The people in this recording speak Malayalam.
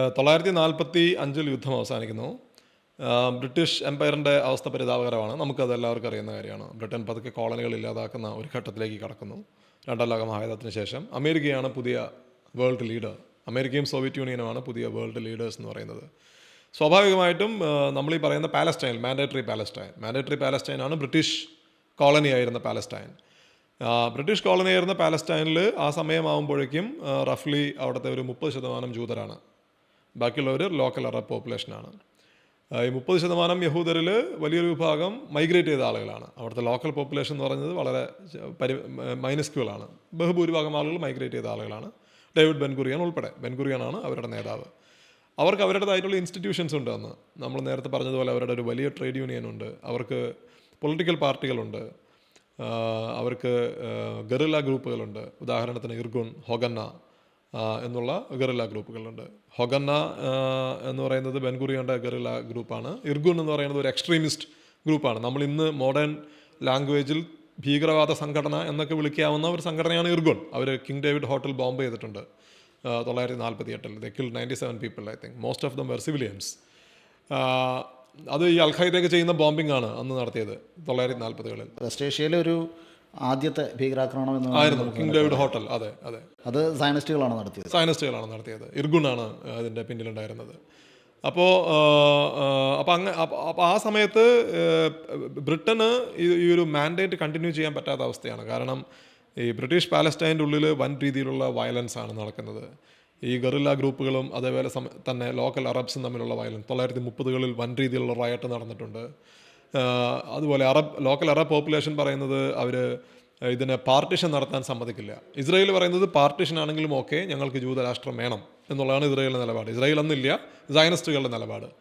തൊള്ളായിരത്തി നാൽപ്പത്തി അഞ്ചിൽ യുദ്ധം അവസാനിക്കുന്നു. ബ്രിട്ടീഷ് എംപയറിന്റെ അവസ്ഥ പരിതാപകരമാണ്. നമുക്കത് എല്ലാവർക്കും അറിയുന്ന കാര്യമാണ്. ബ്രിട്ടൻ പതുക്കെ കോളനികൾ ഇല്ലാതാക്കുന്ന ഒരു ഘട്ടത്തിലേക്ക് കടക്കുന്നു. രണ്ടാം ലോക മഹായുദ്ധത്തിന് ശേഷം അമേരിക്കയാണ് പുതിയ വേൾഡ് ലീഡർ. അമേരിക്കയും സോവിയറ്റ് യൂണിയനുമാണ് പുതിയ വേൾഡ് ലീഡേഴ്സ് എന്ന് പറയുന്നത്. സ്വാഭാവികമായിട്ടും നമ്മളീ പറയുന്ന Palestine mandatory Palestine. Mandatory Palestine ആണ് ബ്രിട്ടീഷ് കോളനി ആയിരുന്ന പാലസ്റ്റൈൻ. ബ്രിട്ടീഷ് കോളനി ആയിരുന്ന പാലസ്റ്റൈനിൽ ആ സമയമാകുമ്പോഴേക്കും റഫ്ലി അവിടുത്തെ ഒരു മുപ്പത് ശതമാനം ജൂതരാണ്. ബാക്കിയുള്ളവർ ലോക്കൽ അറബ് പോപ്പുലേഷനാണ് ഈ മുപ്പത് ശതമാനം യഹൂദരിൽ വലിയൊരു വിഭാഗം മൈഗ്രേറ്റ് ചെയ്ത ആളുകളാണ്. അവിടുത്തെ ലോക്കൽ പോപ്പുലേഷൻ എന്ന് പറയുന്നത് വളരെ പരി മൈനസ്ക്യൂളാണ് ബഹുഭൂരിഭാഗം ആളുകൾ മൈഗ്രേറ്റ് ചെയ്ത ആളുകളാണ്. ഡേവിഡ് ബെൻഗുറിയൻ ഉൾപ്പെടെ. ബെൻകുറിയനാണ് അവരുടെ നേതാവ്. അവർക്ക് അവരുടേതായിട്ടുള്ള ഇൻസ്റ്റിറ്റ്യൂഷൻസ് ഉണ്ട് അന്ന്. നമ്മൾ നേരത്തെ പറഞ്ഞതുപോലെ അവരുടെ ഒരു വലിയ ട്രേഡ് യൂണിയൻ ഉണ്ട്. അവർക്ക് പൊളിറ്റിക്കൽ പാർട്ടികളുണ്ട് അവർക്ക് ഗറില്ല ഗ്രൂപ്പുകളുണ്ട് ഉദാഹരണത്തിന് ഇർഗുൺ ഹൊഗന്ന എന്നുള്ള ഗറില്ല ഗ്രൂപ്പുകളുണ്ട്. ഹൊഗന്ന എന്ന് പറയുന്നത് ബെൻഗുറിയുടെ ഗറില്ല ഗ്രൂപ്പാണ്. ഇർഗുൻ എന്ന് പറയുന്നത് ഒരു എക്സ്ട്രീമിസ്റ്റ് ഗ്രൂപ്പാണ്. നമ്മൾ ഇന്ന് മോഡേൺ ലാംഗ്വേജിൽ ഭീകരവാദ സംഘടന എന്നൊക്കെ വിളിക്കാവുന്ന ഒരു സംഘടനയാണ് ഇർഗുൺ അവർ കിങ് ഡേവിഡ് ഹോട്ടൽ ബോംബ് ചെയ്തിട്ടുണ്ട്. തൊള്ളായിരത്തി നാൽപ്പത്തി എട്ടിൽ the kill ninety seven people I think most of them were civilians അത് ഈ അൽഖൈദയൊക്കെ ചെയ്യുന്ന ബോംബിംഗ് ആണ് അന്ന് നടത്തിയത് തൊള്ളായിരത്തി നാൽപ്പതുകളിൽ വെസ്റ്റ് ഏഷ്യയിലെ ഒരു ആദ്യത്തെ ഭീകരാക്രമണം എന്ന് കിങ് ഡേവിഡ് ഹോട്ടൽ അതെ അതെ. അത് സയനിസ്റ്റുകളാണ് നടത്തിയത്. സയനിസ്റ്റുകളാണ് നടത്തിയത്. ഇർഗുണാണ് അതിന്റെ പിന്നിലുണ്ടായിരുന്നത്. അപ്പോൾ അപ്പോൾ അങ്ങ് അപ്പോൾ ആ സമയത്ത് ബ്രിട്ടന് ഈ ഒരു മാൻഡേറ്റ് കണ്ടിന്യൂ ചെയ്യാൻ പറ്റാത്ത അവസ്ഥയാണ്. കാരണം ഈ ബ്രിട്ടീഷ് പാലസ്റ്റൈന്റെ ഉള്ളിൽ വൻ രീതിയിലുള്ള വയലൻസ് ആണ് നടക്കുന്നത്. ഈ ഗറില്ല ഗ്രൂപ്പുകളും അതേപോലെ തന്നെ ലോക്കൽ അറബ്സും തമ്മിലുള്ള വയലൻസ്. തൊള്ളായിരത്തി മുപ്പതുകളിൽ വൻ രീതിയിലുള്ള റയറ്റ് നടന്നിട്ടുണ്ട്. അതുപോലെ അറബ് ലോക്കൽ അറബ് പോപ്പുലേഷൻ പറയുന്നത് അവർ ഇതിനെ പാർട്ടിഷൻ നടത്താൻ സമ്മതിക്കില്ല. ഇസ്രായേൽ പറയുന്നത് പാർട്ടിഷൻ ആണെങ്കിലും ഓക്കെ ഞങ്ങൾക്ക് ജൂതരാഷ്ട്രം വേണം എന്നുള്ളതാണ് ഇസ്രായേലിന്റെ നിലപാട്. ഇസ്രായേൽ അന്നില്ല സയനിസ്റ്റുകളുടെ നിലപാട്.